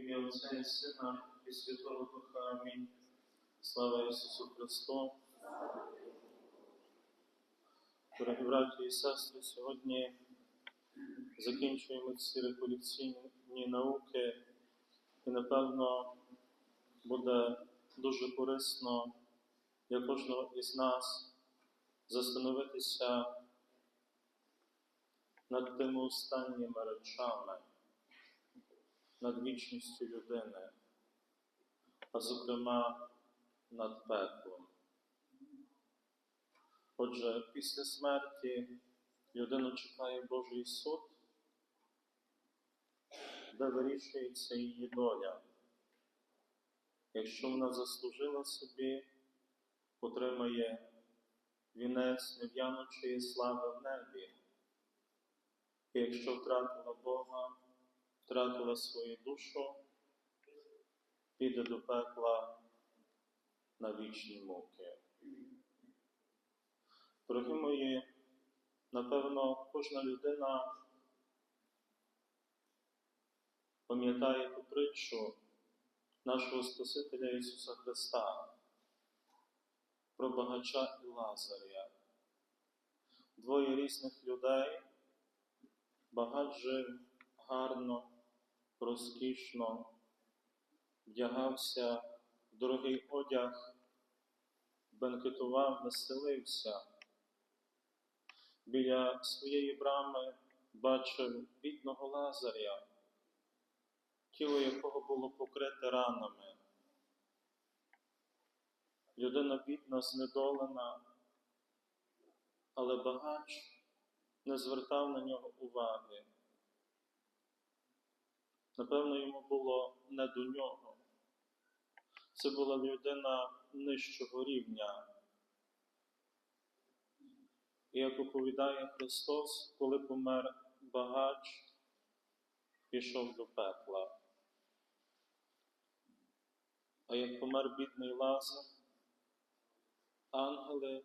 ім'я Отця і Сина і Святого Духа. Амінь. Слава Ісусу Христу. Дорогі браті і сестри, сьогодні закінчуємо ці реколекційні науки, і напевно буде дуже корисно для кожного із нас застановитися над тими останніми речами, над вічністю людини, а зокрема над пеклом. Отже, після смерті людину чекає Божий суд, де вирішується її доля. Якщо вона заслужила собі, отримає вінець нев'яночої слави в небі. І якщо втратила Бога, втратила свою душу, піде до пекла на вічні муки. Дорогі мої, напевно, кожна людина пам'ятає ту притчу нашого Спасителя Ісуса Христа про багача і Лазаря. Двоє різних людей, багач жив гарно, розкішно, вдягався в дорогий одяг, бенкетував, веселився. Біля своєї брами бачив бідного Лазаря, тіло якого було покрите ранами. Людина бідна, знедолена, але багач не звертав на нього уваги. Напевно, йому було не до нього. Це була людина нижчого рівня. І як оповідає Христос, коли помер багач, пішов до пекла. А як помер бідний Лазар, ангели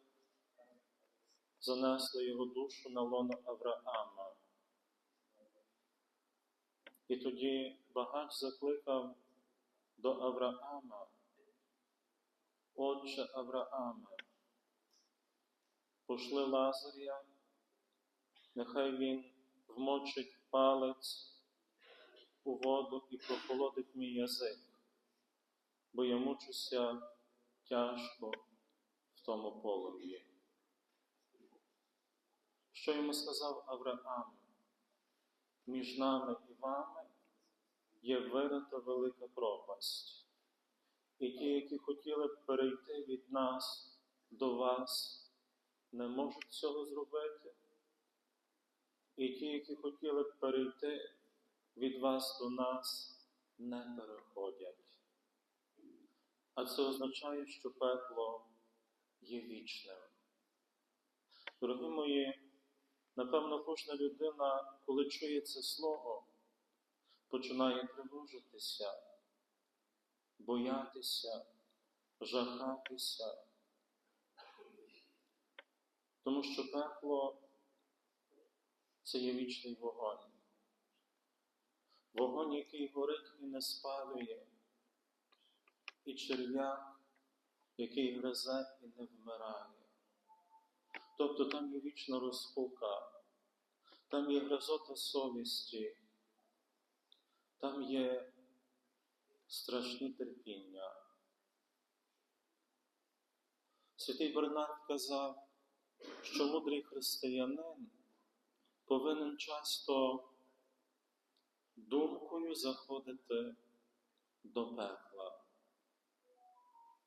занесли його душу на лоно Авраама. І тоді багач закликав до Авраама, Отче Аврааме, пошли Лазаря, нехай він вмочить палець у воду і прохолодить мій язик, бо я мучуся тяжко в тому полум'ї. Що йому сказав Авраам? Між нами і вами є вирита велика пропасть. І ті, які хотіли б перейти від нас до вас, не можуть цього зробити. І ті, які хотіли б перейти від вас до нас, не переходять. А це означає, що пекло є вічним. Дорогі мої, напевно, кожна людина, коли чує це слово, починає тривожитися, боятися, жахатися. Тому що пекло це є вічний вогонь. Вогонь, який горить і не спалює, і черв'як, який гризе і не вмирає. Тобто там є вічна розпука, там є грозота совісті, там є страшні терпіння. Святий Бернард казав, що мудрий християнин повинен часто думкою заходити до пекла.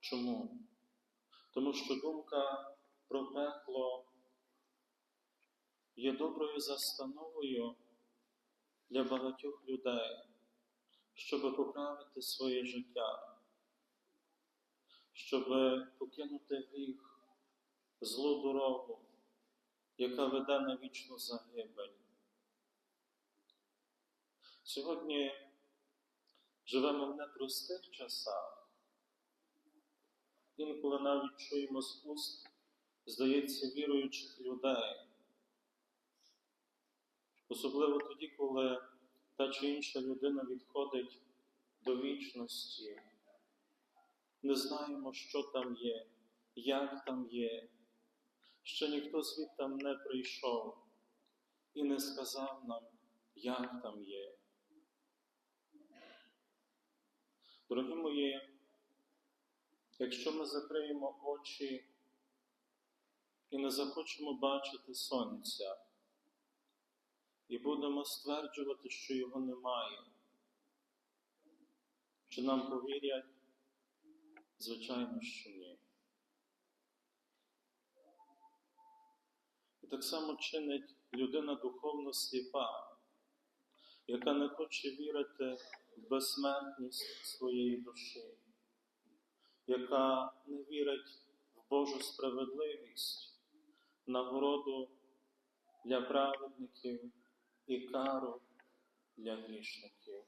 Чому? Тому що думка про пекло є доброю застановою для багатьох людей, щоб поправити своє життя, щоб покинути гріх, злу дорогу, яка веде на вічну загибель. Сьогодні живемо в непростих часах. Інколи навіть чуємо з уст, здається, віруючих людей. Особливо тоді, коли та чи інша людина відходить до вічності. Не знаємо, що там є, як там є. Ще ніхто звідтам не прийшов і не сказав нам, як там є. Дорогі мої, якщо ми закриємо очі і не захочемо бачити сонця, і будемо стверджувати, що його немає, чи нам повірять? Звичайно, що ні. І так само чинить людина духовно сліпа, яка не хоче вірити в безсмертність своєї душі, яка не вірить в Божу справедливість, нагороду для праведників і кару для грішників.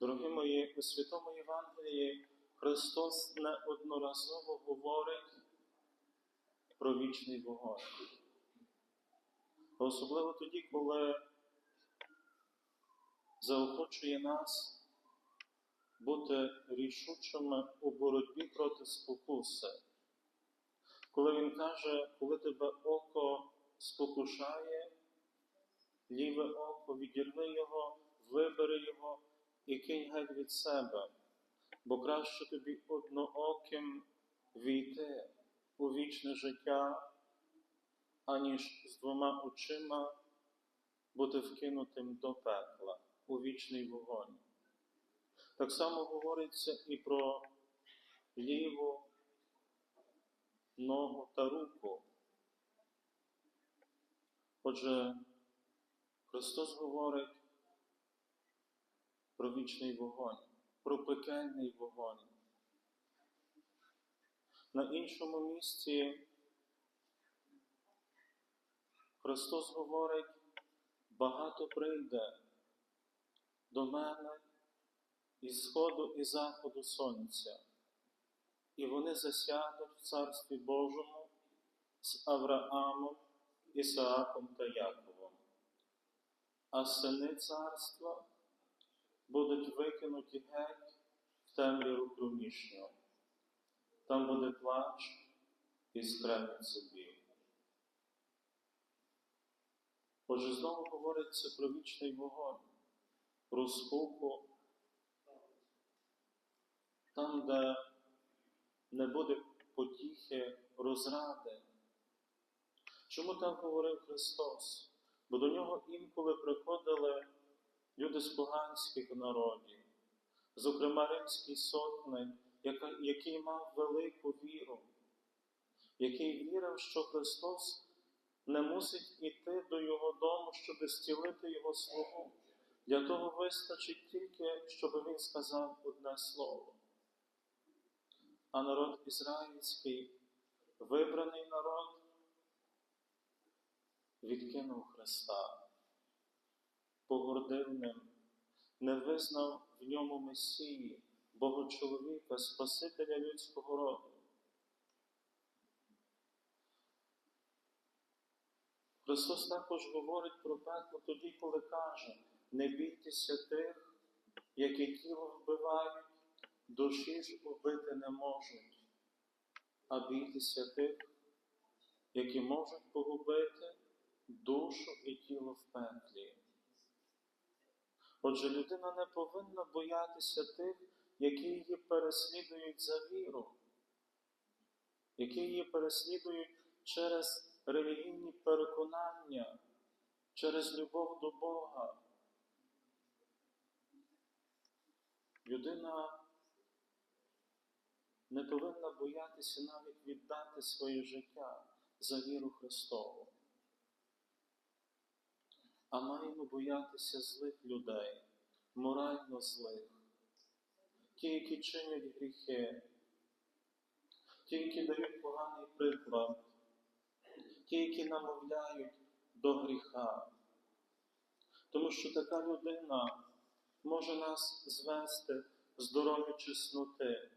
Дорогі мої, у Святому Євангелії Христос неодноразово говорить про вічний вогонь. Особливо тоді, коли заохочує нас бути рішучими у боротьбі проти спокуси. Коли Він каже, коли тебе око спокушає, ліве око, відірви його, вибери його і кинь геть від себе, бо краще тобі однооким війти у вічне життя, аніж з двома очима бути вкинутим до пекла у вічний вогонь. Так само говориться і про ліву ногу та руку. Отже, Христос говорить про вічний вогонь, про пекельний вогонь. На іншому місці Христос говорить, багато прийде до мене із сходу і заходу сонця, і вони засядуть в Царстві Божому з Авраамом, Ісааком та Яковом, а сини царства будуть викинуті геть в темряву кромішню. Там буде плач і скрегіт зубів. Отже, знову говориться про вічний вогонь, про скуку, там, де не буде потіхи, розради. Чому так говорив Христос? Бо до нього інколи приходили люди з поганських народів, зокрема Римський сотник, який мав велику віру, який вірив, що Христос не мусить іти до його дому, щоб зцілити його слугу. Для того вистачить тільки, щоб він сказав одне слово. А народ ізраїльський, вибраний народ, відкинув Христа, погордив ним, не визнав в ньому Месії, Богочоловіка, Спасителя людського роду. Христос також говорить про пекло тоді, коли каже, не бійтеся тих, які тіло вбивають, душі ж убити не можуть, а бійтеся тих, які можуть погубити душу і тіло в пеклі. Отже, людина не повинна боятися тих, які її переслідують за віру, які її переслідують через релігійні переконання, через любов до Бога. Людина не повинна боятися навіть віддати своє життя за віру Христову. А маємо боятися злих людей, морально злих, ті, які чинять гріхи, ті, які дають поганий приклад, ті, які намовляють до гріха. Тому що така людина може нас звести з дороги чесноти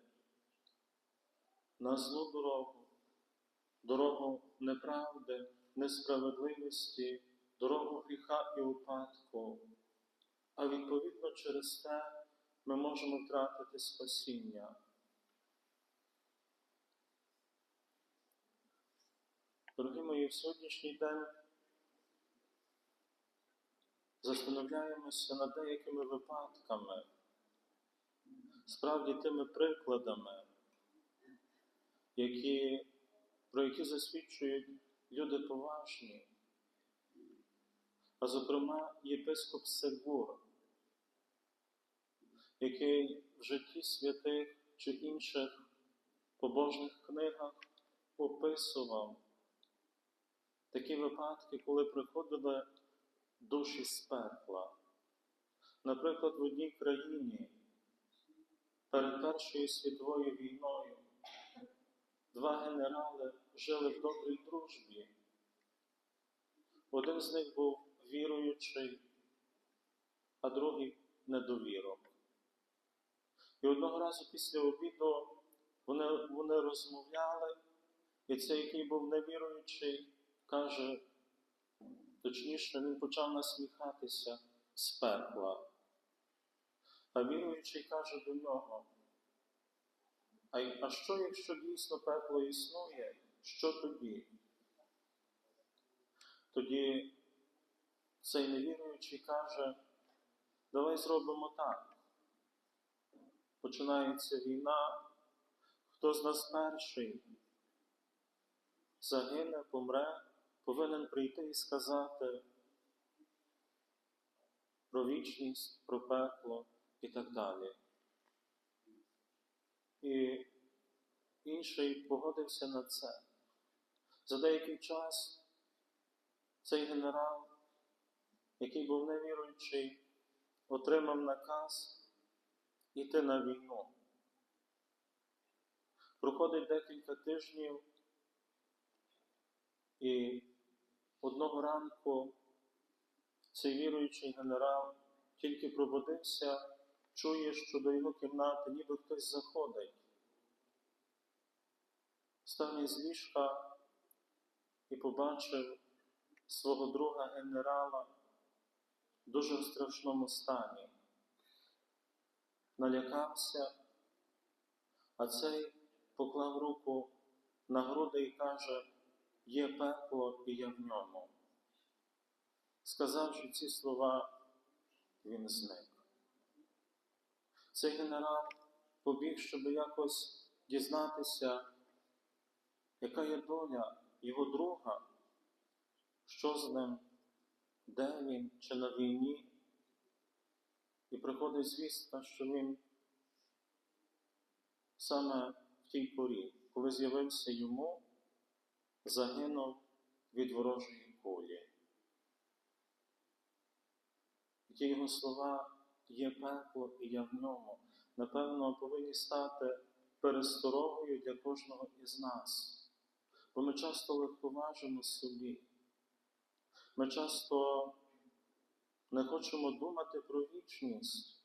на злу дорогу, дорогу неправди, несправедливості, дорогу гріха і упадку. а відповідно через те ми можемо втратити спасіння. Дорогі мої, в сьогоднішній день застановляємося над деякими випадками, справді тими прикладами, які, про які засвідчують люди поважні, а зокрема єпископ Сегур, який в житті святих чи інших побожних книгах описував такі випадки, коли приходили душі з пекла. Наприклад, в одній країні перед Першою світовою війною два генерали жили в добрій дружбі. Один з них був віруючий, а другий недовірок. І одного разу після обіду вони, вони розмовляли, і цей, який був невіруючий, каже, точніше, він почав насміхатися з пекла. А віруючий каже до нього, а, а що, якщо дійсно пекло існує, що тоді? Тоді цей невіруючий каже, давай зробимо так. Починається війна, хто з нас перший загине, помре, повинен прийти і сказати про вічність, про пекло і так далі. І інший погодився на це. За деякий час цей генерал, який був невіруючий, отримав наказ іти на війну. Проходить декілька тижнів, і одного ранку цей віруючий генерал тільки пробудився, чує, що до його кімнати ніби хтось заходить. Став із ліжка і побачив свого друга генерала в дуже страшному стані. Налякався, а цей поклав руку на груди і каже, є пекло і я в ньому. Сказавши ці слова, він зник. Цей генерал побіг, щоб якось дізнатися, яка є доля його друга, що з ним, де він чи на війні. І приходить звістка, що він саме в тій порі, коли з'явився йому, загинув від ворожої кулі. Ті його слова є пекло і я в ньому, напевно, повинні стати пересторогою для кожного із нас. Бо ми часто легковажимо собі. Ми часто не хочемо думати про вічність.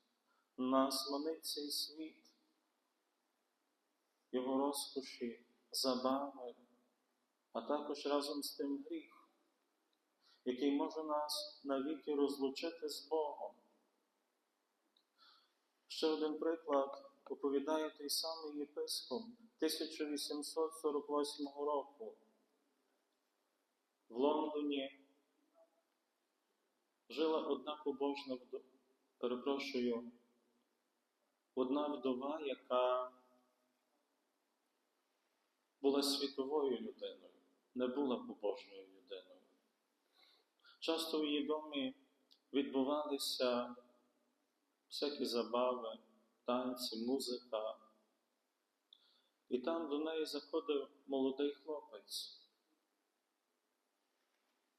Нас манить цей світ, його розкоші, забави, а також разом з тим гріх, який може нас навіки розлучити з Богом. Ще один приклад оповідає той самий єпископ 1848 року. В Лондоні жила одна побожна вдова, перепрошую, одна вдова, яка була світовою людиною, не була побожною людиною. Часто в її домі відбувалися всякі забави, танці, музика. І там до неї заходив молодий хлопець,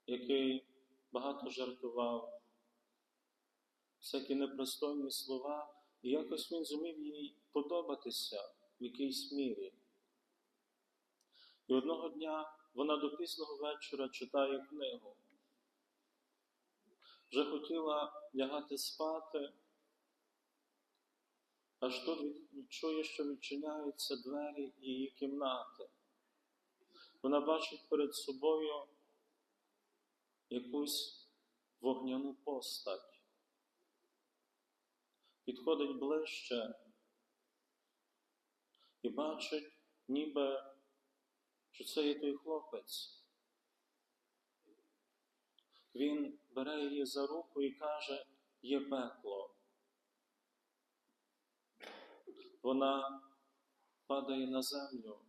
який багато жартував, всякі непристойні слова, і якось він зумів їй подобатися в якійсь мірі. І одного дня вона до пізного вечора читає книгу. Вже хотіла лягати спати, аж тут відчує, що відчиняються двері її кімнати. Вона бачить перед собою якусь вогняну постать. підходить ближче і бачить, ніби, що це є той хлопець. Він бере її за руку і каже, є пекло. Вона падає на землю.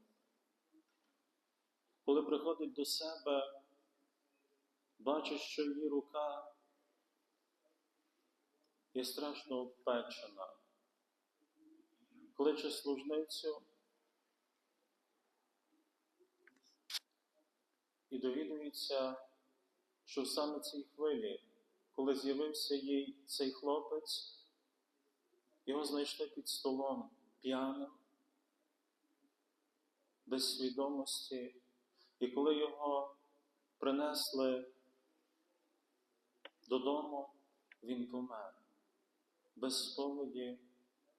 Коли приходить до себе, бачить, що її рука є страшно обпечена. Кличе служницю і довідується, що саме цій хвилі, коли з'явився їй цей хлопець, його знайшли під столом п'яним, без свідомості, і коли його принесли додому, він помер без сповіді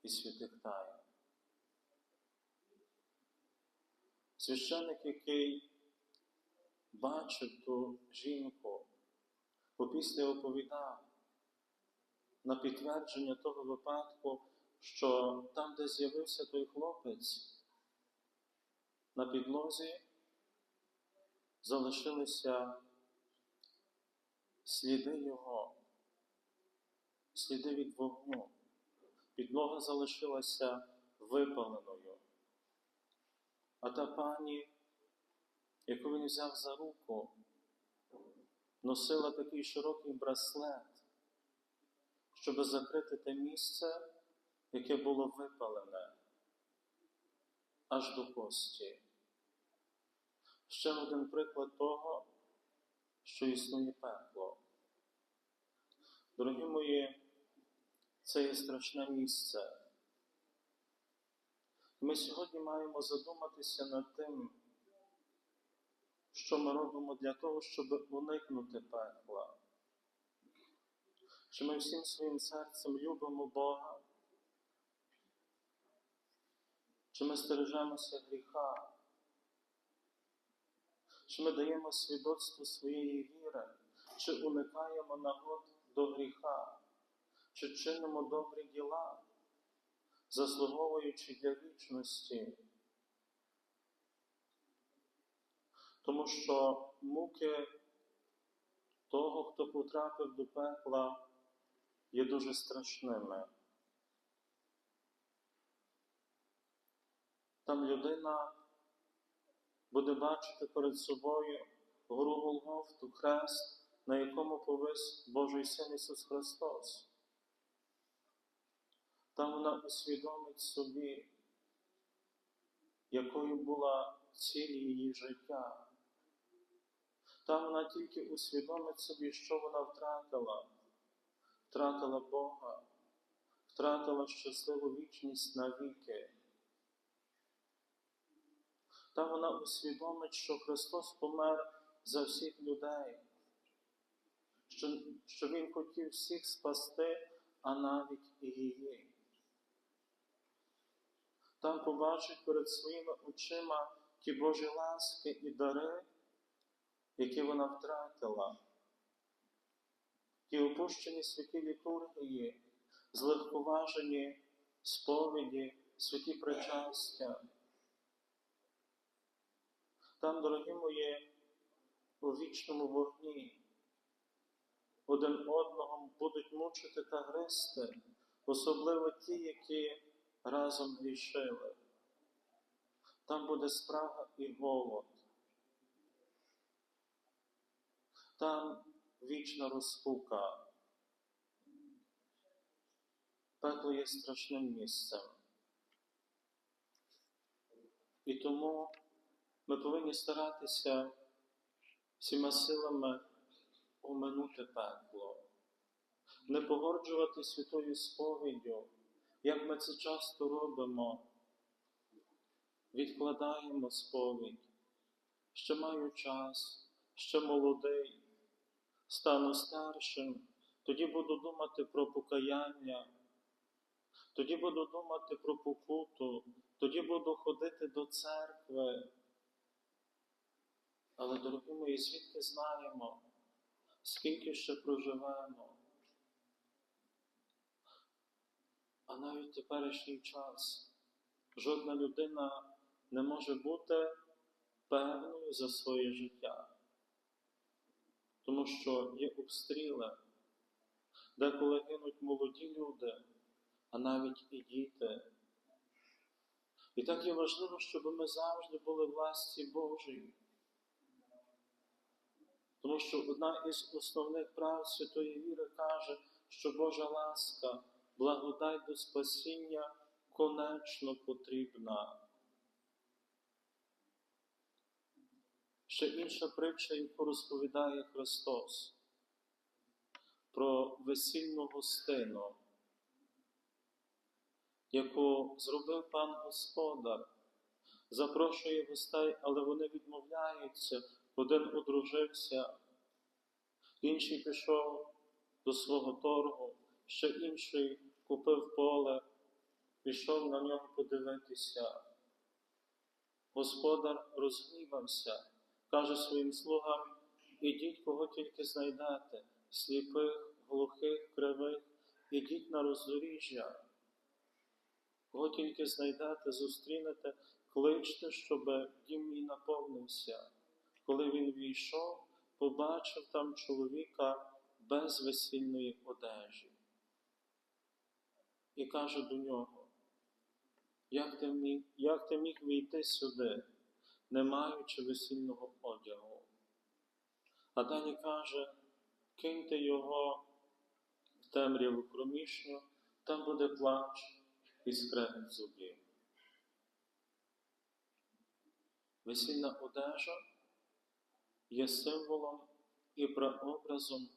і святих тайн. Священник, який бачив ту жінку, опісля оповідав на підтвердження того випадку, що там, де з'явився той хлопець, на підлозі залишилися сліди його, сліди від вогню. Підлога залишилася випаленою. А та пані, яку він взяв за руку, носила такий широкий браслет, щоб закрити те місце, яке було випалене аж до кості. Ще один приклад того, що існує пекло. Дорогі мої, це є страшне місце. Ми сьогодні маємо задуматися над тим, що ми робимо для того, щоб уникнути пекла. Чи ми всім своїм серцем любимо Бога? Чи ми стережемося гріха? Чи ми даємо свідоцтво своєї віри, чи уникаємо нагод до гріха, чи чинимо добрі діла, заслуговуючи для вічності? Тому що муки того, хто потрапив до пекла, є дуже страшними. Там людина буде бачити перед собою гору Голгофту, хрест, на якому повис Божий Син Ісус Христос. Там вона усвідомить собі, якою була ціль її життя. Там вона тільки усвідомить собі, що вона втратила, втратила Бога, втратила щасливу вічність навіки. Там вона усвідомить, що Христос помер за всіх людей, що, що Він хотів всіх спасти, а навіть і її. Там побачить перед своїми очима ті Божі ласки і дари, які вона втратила, ті опущені святі літургії, злегковажені сповіді, святі причастя. Там, дорогі мої, у вічному вогні один одного будуть мучити та гризти, особливо ті, які разом грішили. Там буде спрага і голод. Там вічна розпука. Пекло є страшним місцем. І тому ми повинні старатися всіма силами оминути пекло, не погоджувати святою сповіддю, як ми це часто робимо, відкладаємо сповідь, ще маю час, ще молодий, стану старшим, тоді буду думати про покаяння, тоді буду думати про покуту, тоді буду ходити до церкви. Але, дорогі мої, звідки знаємо, скільки ще проживемо? А навіть теперішній час жодна людина не може бути певною за своє життя, тому що є обстріли, деколи гинуть молоді люди, а навіть і діти. І так є важливо, щоб ми завжди були в ласці Божій. Тому що одна із основних прав Святої віри каже, що Божа ласка, благодать до спасіння конечно потрібна. Ще інша притча, яку розповідає Христос про весільну гостину, яку зробив пан Господар, запрошує гостей, але вони відмовляються. Один одружився, інший пішов до свого торгу, ще інший купив поле, пішов на нього подивитися. Господар розгнівався, каже своїм слугам, ідіть, кого тільки знайдете, сліпих, глухих, кривих, ідіть на роздоріжжя. Кого тільки знайдете, зустрінете, кличте, щоб дім мій наповнився. Коли він війшов, побачив там чоловіка без весільної одежі. І каже до нього, як ти міг, як ти міг війти сюди, не маючи весільного одягу? А далі каже, киньте його в темряву кромішню, там буде плач і скрегіт зубів. Весільна одежа є символом і прообразом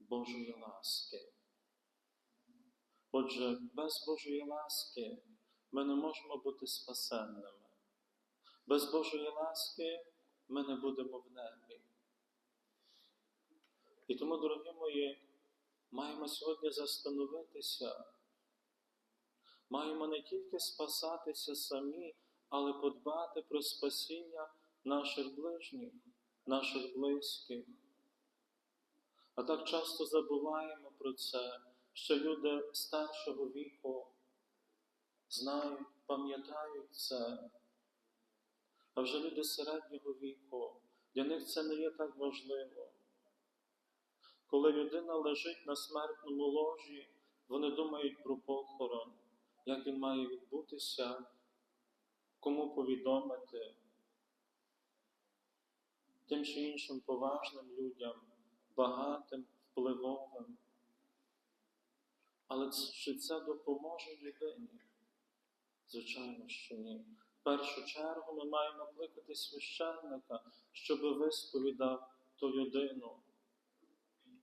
Божої ласки. Отже, без Божої ласки ми не можемо бути спасенними. Без Божої ласки ми не будемо в небі. І тому, дорогі мої, маємо сьогодні застановитися, маємо не тільки спасатися самі, але подбати про спасіння наших ближніх наших близьких. А так часто забуваємо про це, що люди старшого віку знають, пам'ятають це. А вже люди середнього віку, для них це не є так важливо. Коли людина лежить на смертному ложі, вони думають про похорон, як він має відбутися, кому повідомити тим чи іншим поважним людям, багатим, впливовим. Але чи це допоможе людині? Звичайно, що ні. В першу чергу ми маємо кликати священника, щоб висповідав ту людину,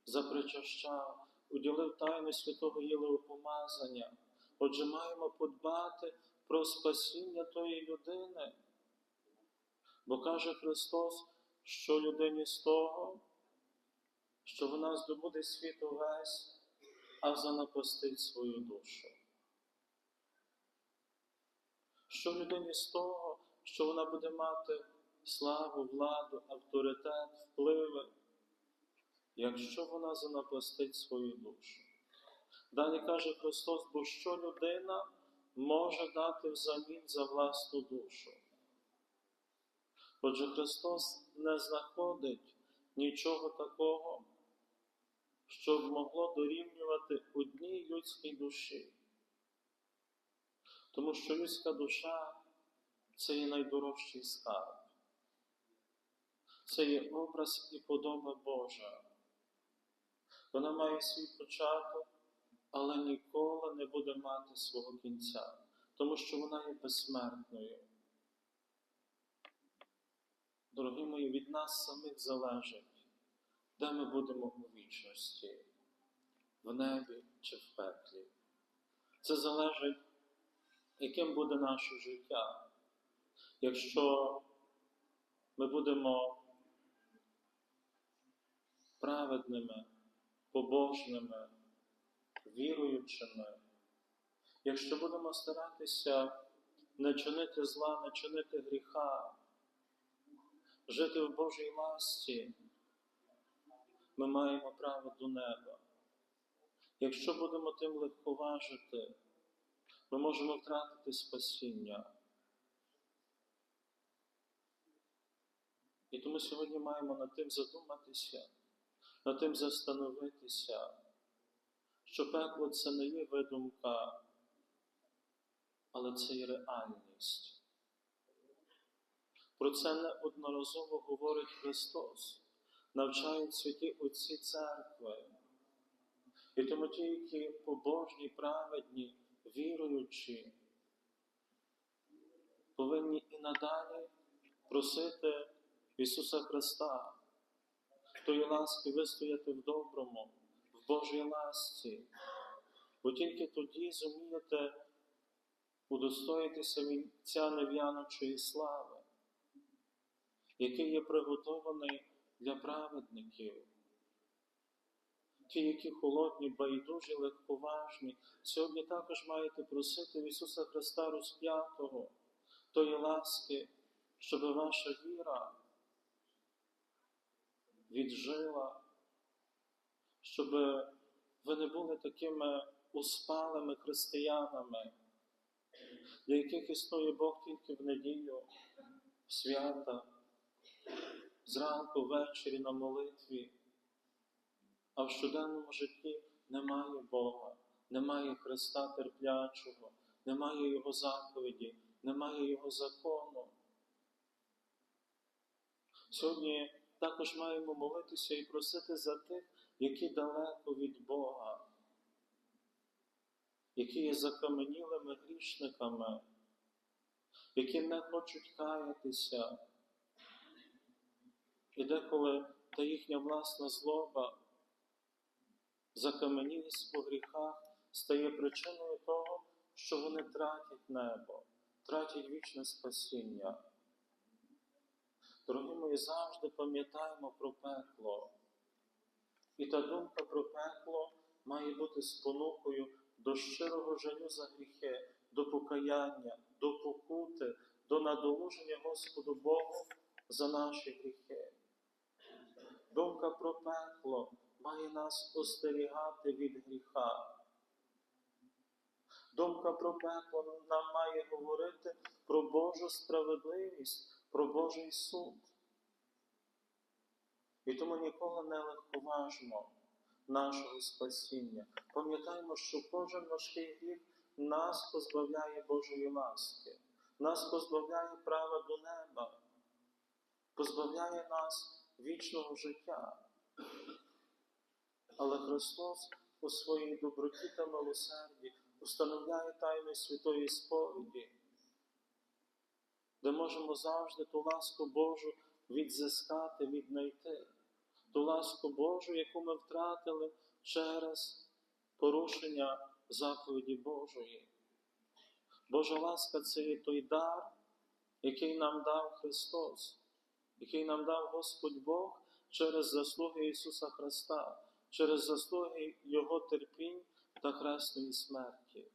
запричащав, уділив тайну святого Єлеопомазання. Отже, маємо подбати про спасіння тої людини. Бо каже Христос, що людині з того, що вона здобуде світ увесь, а занапастить свою душу. Що людині з того, що вона буде мати славу, владу, авторитет, впливи, якщо вона занапастить свою душу. Далі каже Христос, бо що людина може дати взамін за власну душу. Отже, Христос не знаходить нічого такого, що б могло дорівнювати одній людській душі. Тому що людська душа це є найдорожчий скарб. Це є образ і подоба Божа. Вона має свій початок, але ніколи не буде мати свого кінця, тому що вона є безсмертною. Дорогі мої, від нас самих залежить, де ми будемо у вічності, в небі чи в пеклі. Це залежить, яким буде наше життя. Якщо ми будемо праведними, побожними, віруючими, якщо будемо старатися не чинити зла, не чинити гріха, жити в Божій ласті, ми маємо право до неба. Якщо будемо тим легковажити, ми можемо втратити спасіння. І тому сьогодні маємо над тим задуматися, над тим застановитися, що пекло це не є видумка, але це є реальність. Про це неодноразово говорить Христос, навчають святі Отці церкви. І тому ті, які побожні, праведні, віруючі, повинні і надалі просити Ісуса Христа, тої ласки вистояти в доброму, в Божій ласці, бо тільки тоді зумієте удостоїтися вінця нев'яночої слави, який є приготований для праведників. Ті, які холодні, байдужі, легковажні, сьогодні також маєте просити в Ісуса Христа розп'ятого, тої ласки, щоб ваша віра віджила, щоб ви не були такими успалими християнами, для яких існує Бог тільки в неділю, в свята, зранку, ввечері на молитві, а в щоденному житті немає Бога, немає Христа терплячого, немає Його заповіді, немає Його закону. Сьогодні також маємо молитися і просити за тих, які далеко від Бога, які є закаменілими грішниками, які не хочуть каятися. І деколи та їхня власна злоба, закаменілість по гріхах стає причиною того, що вони тратять небо, тратять вічне спасіння. Дорогі мої, завжди пам'ятаємо про пекло. І та думка про пекло має бути спонукою до щирого жалю за гріхи, до покаяння, до покути, до надолуження Господу Богу за наші гріхи. Думка про пекло має нас остерігати від гріха. Думка про пекло нам має говорити про Божу справедливість, про Божий суд. І тому ніколи не легковажмо нашого спасіння. Пам'ятаємо, що кожен важкий гріх нас позбавляє Божої ласки, нас позбавляє права до неба, позбавляє нас вічного життя. Але Христос у своїй доброті та милосерді установляє тайну святої сповіді де можемо завжди ту ласку Божу відзискати, віднайти, ту ласку Божу, яку ми втратили через порушення заповіді Божої. Божа ласка це є той дар, який нам дав Христос, який нам дав Господь Бог через заслуги Ісуса Христа, через заслуги Його терпінь та хресної смерті.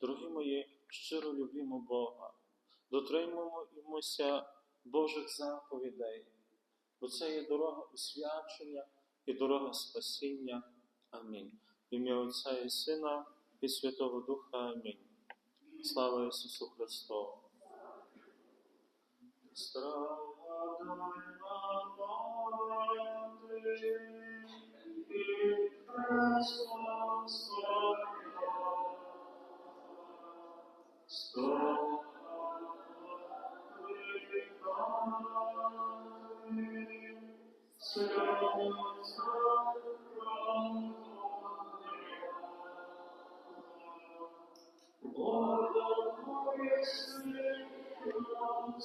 Дорогі мої, щиро любимо Бога, дотримуємося Божих заповідей, бо це є дорога освячення і дорога спасіння. Амінь. В ім'я Отця і Сина і Святого Духа. Амінь. Слава Ісусу Христу! Lord, the glorious name of